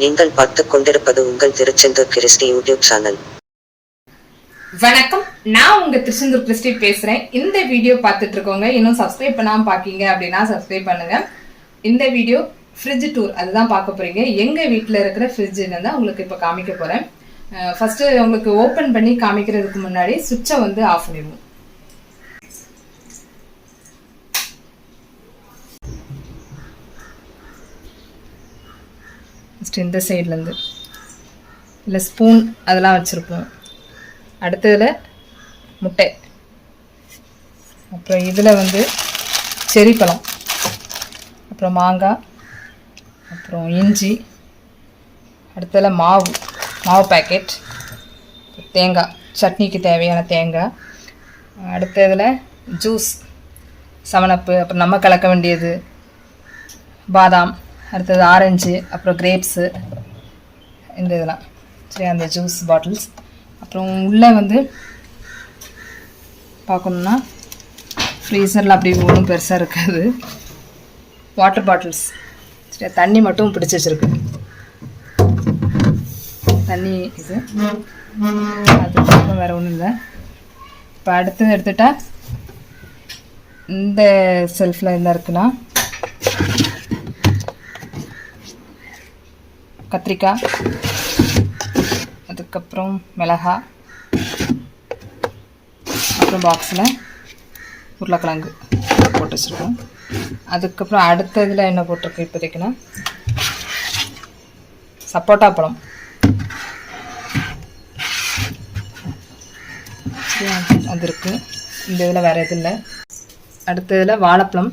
நீங்கள் பார்த்து கொண்டிருப்பது உங்கள் திருச்செந்தூர் கிறிஸ்டி யூடியூப் சேனல். வணக்கம். நான் உங்க திருச்செந்தூர் கிறிஸ்டி பேசுறேன். இந்த வீடியோ பார்த்துட்டு இருக்கோங்க இன்னும் சப்ஸ்கிரைப் பண்ணாம பாக்கீங்க அப்படின்னா சப்ஸ்கிரைப் பண்ணுங்க. இந்த வீடியோ ஃப்ரிட்ஜ் டூர் அதுதான் பார்க்க போறீங்க. எங்க வீட்டில் இருக்கிற ஃப்ரிட்ஜ் தான் உங்களுக்கு இப்போ காமிக்க போறேன். ஃபர்ஸ்ட் உங்களுக்கு ஓப்பன் பண்ணி காமிக்கிறதுக்கு முன்னாடி சுவிட்சை வந்து ஆஃப் பண்ணிடுவோம். ஃபஸ்ட்டு இந்த சைட்லேருந்து இல்லை ஸ்பூன் அதெல்லாம் வச்சுருப்போம். அடுத்ததில் முட்டை. அப்புறம் இதில் வந்து செரி பழம். அப்புறம் மாங்காய். அப்புறம் இஞ்சி. அடுத்ததில் மாவு. மாவு பேக்கெட் தேங்காய். சட்னிக்கு தேவையான தேங்காய். அடுத்ததில் ஜூஸ் சமனப்பு அப்புறம் நம்ம கலக்க வேண்டியது. பாதாம். அடுத்தது ஆரஞ்சு அப்புறம் கிரேப்ஸு இந்த இதெல்லாம். சரி அந்த ஜூஸ் பாட்டில்ஸ் அப்புறம் உள்ளே வந்து பார்க்கணுன்னா ஃப்ரீசரில் அப்படி ஒன்றும் பெருசாக இருக்காது. வாட்டர் பாட்டில்ஸ் சரி தண்ணி மட்டும் பிடிச்சி வச்சுருக்கு. தண்ணி இது. அதுக்கப்புறம் வேறு ஒன்றும் இல்லை. இப்போ அடுத்தது எடுத்துட்டால் இந்த செல்ஃபில் என்ன இருக்குன்னா கத்திரிக்காய் அதுக்கப்புறம் மிளகா அப்புறம் பாக்ஸில் உருளைக்கிழங்கு போட்டு வச்சுருக்கோம். அதுக்கப்புறம் அடுத்த இதில் என்ன போட்டிருக்கு இப்போதைக்குன்னா? சப்போட்டா பழம். அது இருக்குது இந்த இதில் வேறு எதுவும் இல்லை. அடுத்த இதில் வாழைப்பழம்.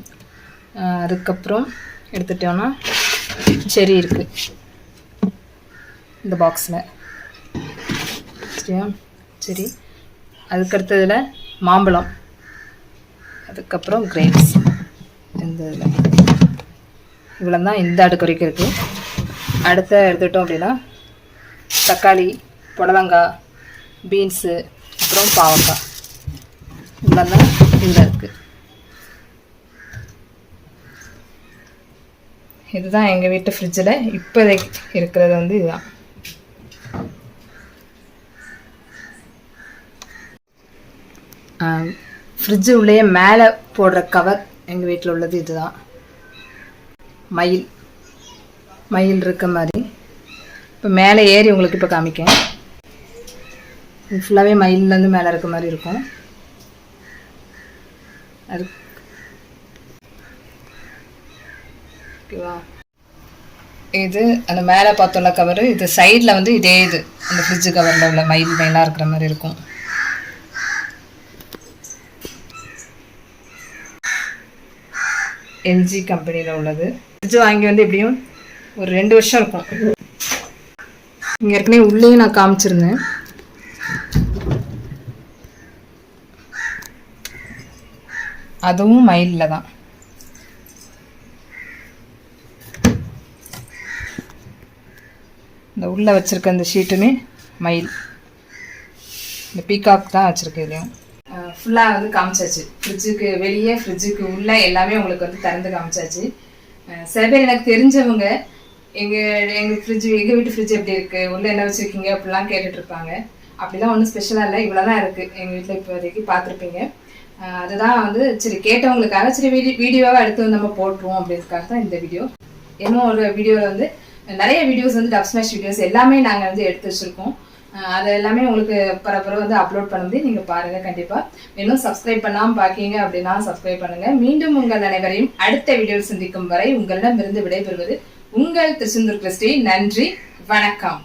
அதுக்கப்புறம் எடுத்துட்டோன்னா செரி இருக்குது இந்த பாக்ஸில் சரியா? சரி. அதுக்கடுத்ததில் மாம்பழம். அதுக்கப்புறம் கிரேப்ஸ் இந்த இதில். இவ்வளோ தான் இந்த அடுக்கு வரைக்கும் இருக்குது அடுத்த எடுத்துட்டோம் அப்படின்னா தக்காளி புடலங்காய் பீன்ஸு அப்புறம் பாவக்காய். இவ்வளோ தான் இதில் இருக்குது இதுதான் எங்கள் வீட்டு ஃப்ரிட்ஜில் இப்போதைக்கு இருக்கிறது வந்து இதுதான். ஃப்ரிட்ஜு உள்ளேயே மேலே போடுற கவர் எங்கள் வீட்டில் உள்ளது இதுதான். மயில். மயில் இருக்க மாதிரி. இப்போ மேலே ஏறி உங்களுக்கு இப்போ காமிக்கேன். இது ஃபுல்லாகவே மயில்லேருந்து மேலே இருக்க மாதிரி இருக்கும். அது ஓகேவா இது அந்த மேலே பார்த்தோம்ல கவரு இது சைடில் வந்து இதே இது. அந்த ஃப்ரிட்ஜு கவரில் உள்ள மயில் மயிலாக இருக்கிற மாதிரி இருக்கும். எல்ஜி கம்பெனியில் உள்ளது. ஃப்ரிட்ஜ் வாங்கி வந்து எப்படியும் ஒரு ரெண்டு வருஷம் இருக்கும். இங்கே ஏற்கனவே உள்ளேயும் நான் காமிச்சிருந்தேன். அதுவும் மயிலில் தான். இந்த உள்ளே வச்சுருக்க இந்த ஷீட்டுமே மயில். இந்த பீகாக் தான் வச்சுருக்கு இதுலையும். ஃபுல்லாக வந்து காமிச்சாச்சு. ஃப்ரிட்ஜுக்கு வெளியே ஃப்ரிட்ஜுக்கு உள்ளே எல்லாமே உங்களுக்கு வந்து திறந்து காமிச்சாச்சு. சில பேர் எனக்கு தெரிஞ்சவங்க எங்கள் எங்கள் ஃப்ரிட்ஜ் எங்கள் வீட்டு ஃப்ரிட்ஜ் எப்படி இருக்குது உள்ளே என்ன வச்சுருக்கீங்க அப்படிலாம் கேட்டுட்ருப்பாங்க அப்படிலாம் ஒன்றும் ஸ்பெஷலாக இல்லை இவ்வளோ தான் இருக்குது எங்கள் வீட்டில் இப்போதைக்கு பார்த்துருப்பீங்க. அதுதான் வந்து சரி கேட்டவங்களுக்காக சரி வீடியோ வீடியோவாக எடுத்து வந்து நம்ம போட்டுருவோம் அப்படின்றதுக்காக தான் இந்த வீடியோ. இன்னும் ஒரு வீடியோவில் வந்து நிறைய வீடியோஸ் வந்து டப் ஸ்மாஷ் வீடியோஸ் எல்லாமே நாங்கள் வந்து எடுத்து வச்சுருக்கோம். அது எல்லாமே உங்களுக்கு பரப்புற வந்து அப்லோட் பண்ணும்போது நீங்கள் பாருங்கள் கண்டிப்பாக இன்னும் சப்ஸ்கிரைப் பண்ணாமல் பார்க்கீங்க அப்படின்னா சப்ஸ்கிரைப் பண்ணுங்கள் மீண்டும் உங்கள் அனைவரையும் அடுத்த வீடியோவில் சந்திக்கும் வரை உங்களிடம் இருந்து விடைபெறுவது உங்கள் திருச்செந்தூர் கிறிஸ்டி. நன்றி வணக்கம்.